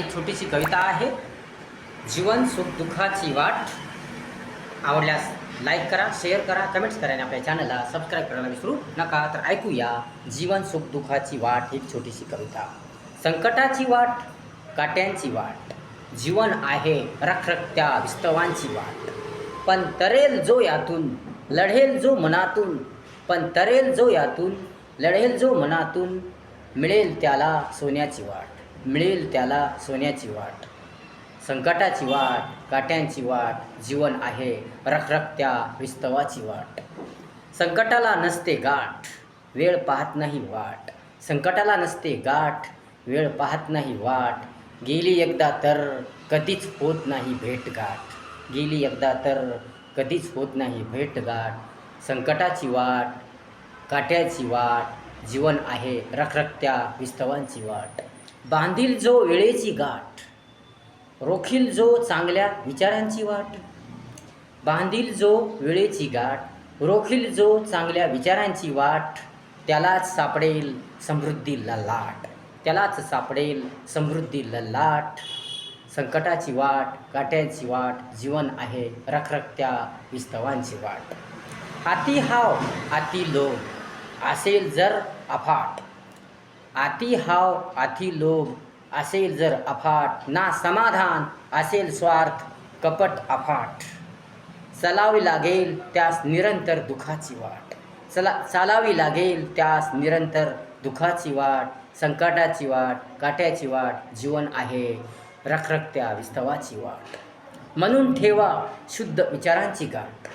एक छोटीशी कविता आहे. जीवन सुख दुःखाची वाट. आवडल्यास लाईक करा शेअर करा कमेंट्स करा आणि आपल्या चॅनलला सबस्क्राईब करायला विसरू नका. तर ऐकूया जीवन सुख दुःखाची वाट एक छोटीशी कविता. संकटाची वाट काट्यांची वाट. जीवन आहे रखरखत्या विस्तवांची वाट. पण तरेल जो यातून लढेल जो मनातून. पण तरेल जो यातून लढेल जो मनातून मिळेल त्याला सोन्याची वाट. मिळेल त्याला सोन्याची वाट. संकटाची वाट काट्यांची वाट जीवन आहे रखरखत्या विस्तवाची वाट. संकटाला नसते गाठ वेळ पाहत नाही वाट. संकटाला नसते गाठ वेळ पाहत नाही वाट. गेली एकदा तर कधीच होत नाही भेटगाठ गेली एकदा तर कधीच होत नाही भेटगाठ संकटाची वाट काट्याची वाट जीवन आहे रखरखत्या विस्तवांची वाट. बांधील जो वेळेची गाठ रोखील जो चांगल्या विचारांची वाट बांधील जो वेळेची गाठ रोखील जो चांगल्या विचारांची वाट त्यालाच सापडेल समृद्धीला लाट त्यालाच सापडेल समृद्धीला लाट संकटाची वाट काट्यांची वाट जीवन आहे रखरखत्या विस्तवांची वाट. हाती हाव हाती लोभ असेल जर अफाट. आती हाव आती लोभ असेल जर अफाट ना समाधान असेल स्वार्थ कपट अफाट. चलावी लागेल त्यास निरंतर दुखाची वाट. चला चालावी लागेल त्यास निरंतर दुखाची वाट संकटाची वाट काट्याची वाट जीवन आहे रखरखत्या विस्तवाची वाट. म्हणून ठेवा शुद्ध विचारांची गाठ.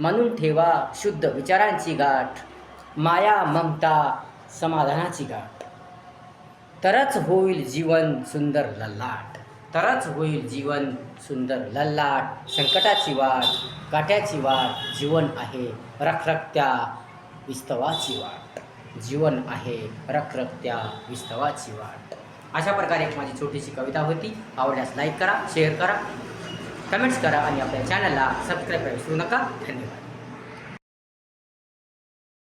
म्हणून ठेवा शुद्ध विचारांची गाठ. माया ममता समाधानाची गाठ. तरच होईल जीवन सुंदर लल्लाट. तरच होईल जीवन सुंदर लल्लाट. संकटाची वाट काट्याची वाट जीवन आहे रखरखत्या विस्तवाची वाट. जीवन आहे रखरखत्या विस्तवाची वाट. अशा प्रकारे एक माझी छोटीशी कविता होती. आवडल्यास लाईक करा शेअर करा कमेंट्स करा आणि आपल्या चॅनलला सबस्क्राईब करा विसरू नका. धन्यवाद.